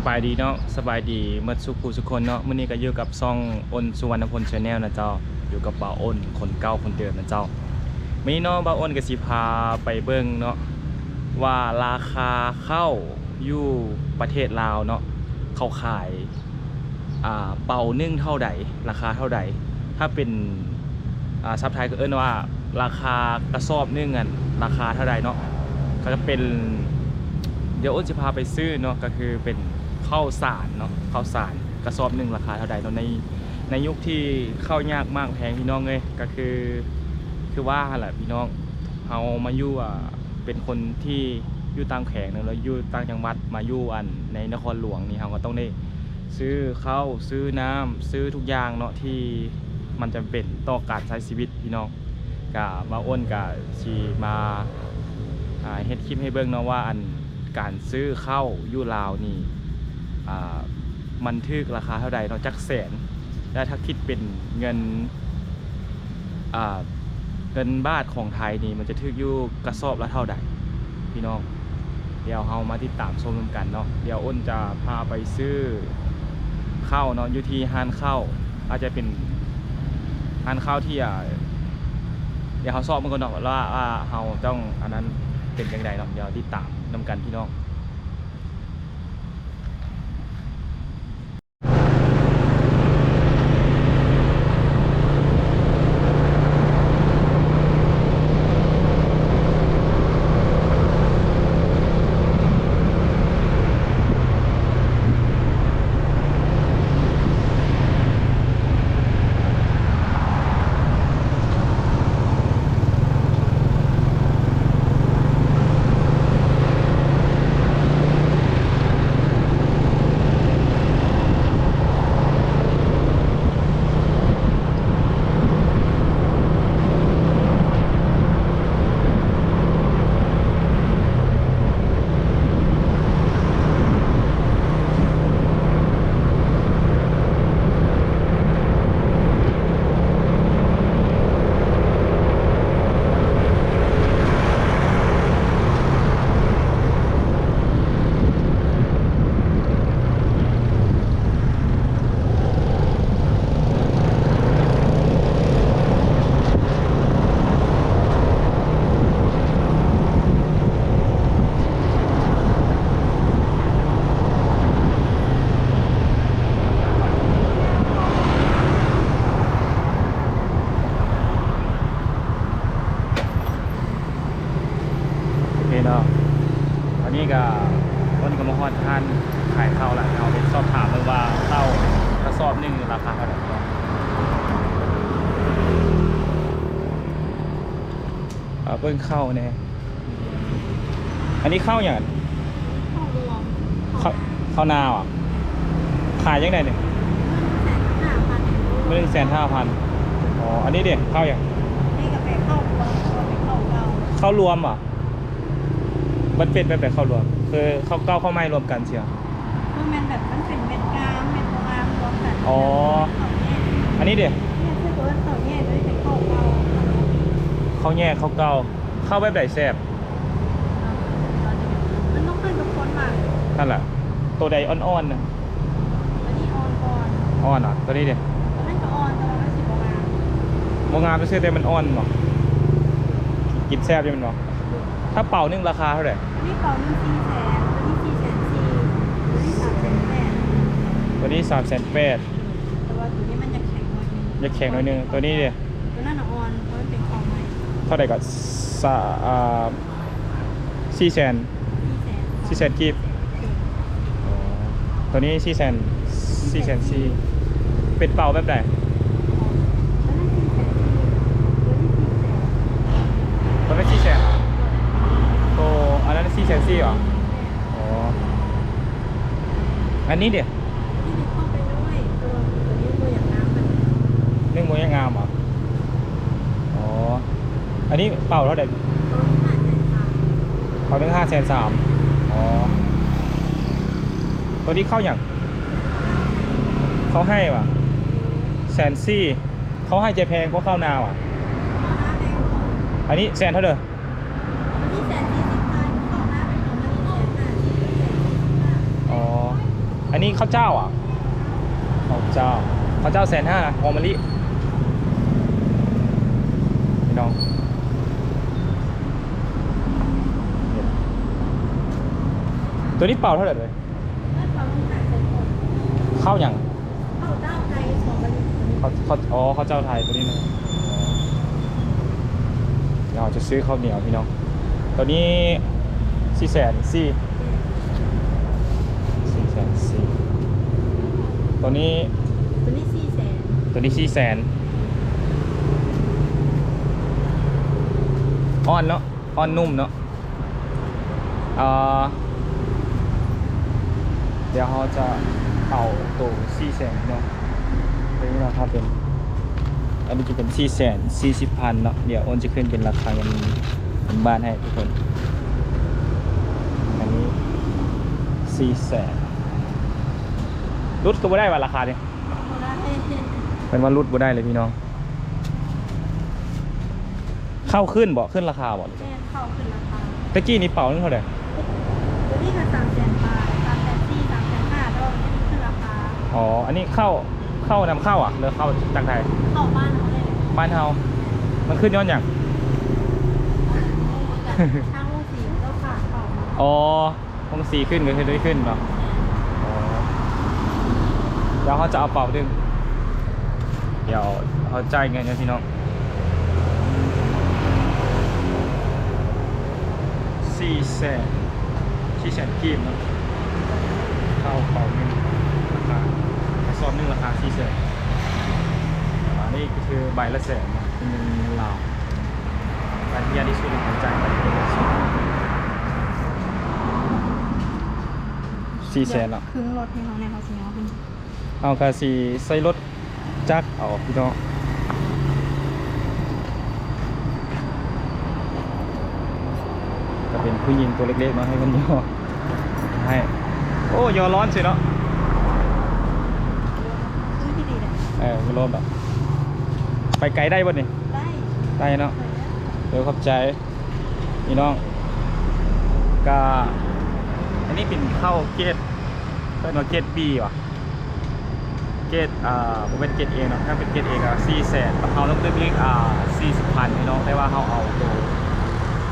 สบายดีเนาะสบายดีเมื่อสุขูสุคนเนาะมื้อนี้ก็อยู่กับซ่องอ้นสุวรรณพลชาแนลนะเจ้าอยู่กับบ่าวอ้นคนเก่าคนเดิมนะเจ้ามื้อนี้เนาะบ่าวอ้นก็สิพาไปเบิ่งเนาะว่าราคาเข้าอยู่ประเทศลาวเนาะเขาขายอ่าเป่านึ่งเท่าใดราคาเท่าใด ถ้าเป็นอ่าซับไทยก็เอิ้นว่าราคากระสอบนึ่งกันราคาเท่าใดเนาะก็จะเป็นเดี๋ยวอ้นจะพาไปซื้อเนาะก็คือเป็น ข้าวสารเนาะข้าวสารกระสอบหนึ่งราคาเท่าใดเนาในในยุคที่ข้าวยากมากแพงพี่น้องเลยก็คือคือว่าแหละพี่น้องเรามาอยู่อะเป็นคนที่อยู่ต่างแขงเนาะแล้วอยู่ต่างจังหวัดมาอยู่อันในนครหลวงนี่เราก็ต้องได้ซื้อข้าวซื้อน้ำซื้อทุกอย่างเนาะที่มันจำเป็นต่อการใช้ชีวิตพี่น้องกะมาอ้นกะชีมาอ่าเฮ็ดคลิปให้เบิ่งเนาะว่าอันการซื้อข้าวยู่ลาวนี่ มันทึกราคาเท่าใดเนาะจักแสน และถ้าคิดเป็นเงินเงินบาทของไทยนี่มันจะทึกอยู่กระสอบละเท่าใดพี่น้องเดี๋ยวเรามาติดตามชมกันเนาะเดี๋ยวอ้นจะพาไปซื้อข้าวเนาะอยู่ที่ห้านข้าวอาจจะเป็นห้านข้าวที่อ่าเดี๋ยวเขาสอบมันก่อนเนาะว่าว่าเราต้องอันนั้นเป็นยังไงเนาะเดี๋ยวติดตามนำกันพี่น้อง เอาเปิ้งข้าวเนี่ยอันนี้ข้าวอย่างข้าวรวมข้าวข้าวนาอะ ขายยังไงเนี่ยห้าพันหนึ่งแสนห้าพันอ๋อ อันนี้เด็ข้าวอย่างนี่กาแฟข้าวรวมตัวเป็นข้าวเก่าข้าวรวมอะมันเป็นแบบแบบข้าวรวม คือข้าวเก้าข้าวไม้รวมกันเชียวคือมันแบบมันเป็นเม็ดกามเม็ดโบราณรวมกันอ๋อข้าวแยกอันนี้เด็เนี่ยคือตัวข้าวแยกด้วยเป็นข้าวเก่า ข้าวแยกข้าวเก้าข้าวแบบไหนแซ่บมันต้องเป็นกับคนมากนั่นแหละตัวใดอ่อนๆนะอันนี้ออนก่อนอ่อนอะตัวนี้เด็ตอนนั้นก็ออนตอนนั้นสิบโบราณโมงามไปซื้อแต่มันอ่อนบ่กินแซ่บยังมันบ่ถ้าเป่าหนึ่งราคาเท่าไหร่อันนี้เก่าหนึ่งสี่แสนอันนี้สี่แสนสี่อันนี้สามแสนแปดตัวนี้สามแสนแปดแต่ว่าตัวนี้มันจะแข็งหน่อยนึง จะแข็งหน่อยหนึงตัวนี้เด็ตั เท่าไหร่ก็สาอ่าสี่แสนสี่แสนสี่แสนกีบตัวนี้สี่แสนสี่แสนสี่เป็นเป่าแบบไหนตัวนั้นสี่แสนตัวนี้สี่แสนตัวเป็นสี่แสนโตอันนั้นสี่แสนสี่เหรออ๋ออันนี้เดี๋ยว นี่เด็กเข้าไปด้วยตัวตัวนี้ตัวอย่างน้ำมัน นึ่งมวยงามเหรออ๋อ อันนี้เป่าเท่าไหร่ตัวนี้น่าจะทานเขาถึงห้าแสนสามอ๋อ ตัวนี้เข้าอย่างเขาให้ว่ะแสนสี่เขาให้ใจแพงเพราะเข้านาว่ะตัวน้ำแดงของอันนี้แสนเท่าเดิมตัวนี้แสนสี่สิบห้าของน้ำเป็นของมันนี่แสนห้าสิบแสนสี่สิบห้าอ๋ออันนี้ข้าวเจ้าอะข้าวเจ้าข้าวเจ้าแสนห้าหอมมะลิพี่น้องเนี่ย ตัวนี้เป่าเท่าไหร่เลยไม่ความต้องการเป็นคนข้าวอย่างเข้าเต้าไทยของบริษัทเขาเขาอ๋อข้าวเจ้าไทยตัวนี้นะเดี๋ยวเราจะซื้อข้าวเหนียวพี่น้อง ตัวนี้สี่แสนสี่สี่แสนสี่ตัวนี้ ตัวนี้สี่แสนตัวนี้สี่แสนอ่อนเนาะอ่อนนุ่มเนาะเอ่อ เดี๋ยวเราจะเอาตัวสี่แสนเนาะตัวนี้ราคาเป็นอันนี้จะเป็นสี่แสนสี่สิบพันเนาะเดี๋ยวโอนจะขึ้นเป็นราคาเงินเป็นบ้านให้ทุกคน อันนี้สี่แสนรุดก็ไม่ได้ว่าราคาเนี่ยโมได้เป็นว่ารุดบ่ได้เลยพี่น้อง เข้าขึ้นบ่ขึ้นราคาบ่แม่เข้าขึ้นราคาตะกี้นี่เป่านึงเท่าไหร่ตัวนี้ก็สามแสน อ๋อ อันนี้เข้าเข้านำเข้าอะหรือเข้าจากไทย เข้าบ้านเขาเลยบ้านเฮามันขึ้นย้อนอย่างทางลูกสีเจ้าขาดเข้ามาอ๋อคงสีขึ้นก็คือได้ขึ้นเนาะอ๋อเดี๋ยวเขาจะเอาเป่าดึง เดี๋ยวเขาจ่ายเงินนะพี่น้องสี่แสนสี่แสนกีบเนาะเข้าเป่าหนึ่งราคากระสอบหนึ่งราคาสี่แสนอันนี้ก็คือใบละแสนเนาะเป็นเงินลาวการที่ยากที่สุดในการจ่ายไปเป็นเงินสดสี่แสนอะครึ่งรถให้เขาในเขาสิเอาเป็นเอากาสีใส่รถจักรเอาพี่น้องก็เป็นผู้หญิงตัวเล็กๆเนาะให้มันย่อให้ โอ้ยอร้อนสิเนาะ ซื้อที่ดี เลยเออไม่ร้อนแบบไปไกลได้บ่เนี่ยได้ได้เนาะเดี๋ยวขอบใจพี่น้องก็อันนี้เป็นเข้าเกตเป็นว่าเกตบีว่ะเกตอ่าผมเป็นเกตเองเนาะถ้าเป็นเกตเองอะสี่แสนเขาต้องตึ้งเล็กอ่าสี่สิบพันพี่น้องแต่ว่าเขาเอาตัว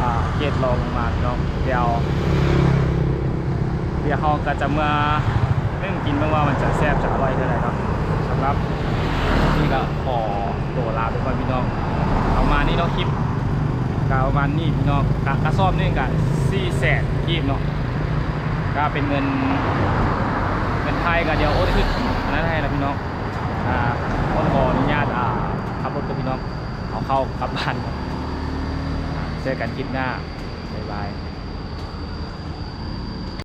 อ่าเกตลองลงมาพี่น้องเดี๋ยวเดี๋ยวเขาก็จะมาเรื่องกินบ้างว่ามันจะแซ่บจะอร่อยเท่าไหร่เนาะสำหรับ นี่ก็ขอตัวลาไปก่อนพี่น้อง เอามานี่เนาะคลิปกเอามานี่พี่น้องกะกระสอบนี่กันสี่แสนกีบเนาะก็เป็นเงินเงินไทยก็เดี๋ยวโอนขึ้นอันนั้นให้นะพี่น้องอ่าอนขออนุญาตอ่าขับรถกับพี่น้องเอาเข้ากลับบ้านเจอกันคลิปหน้าบ๊ายบาย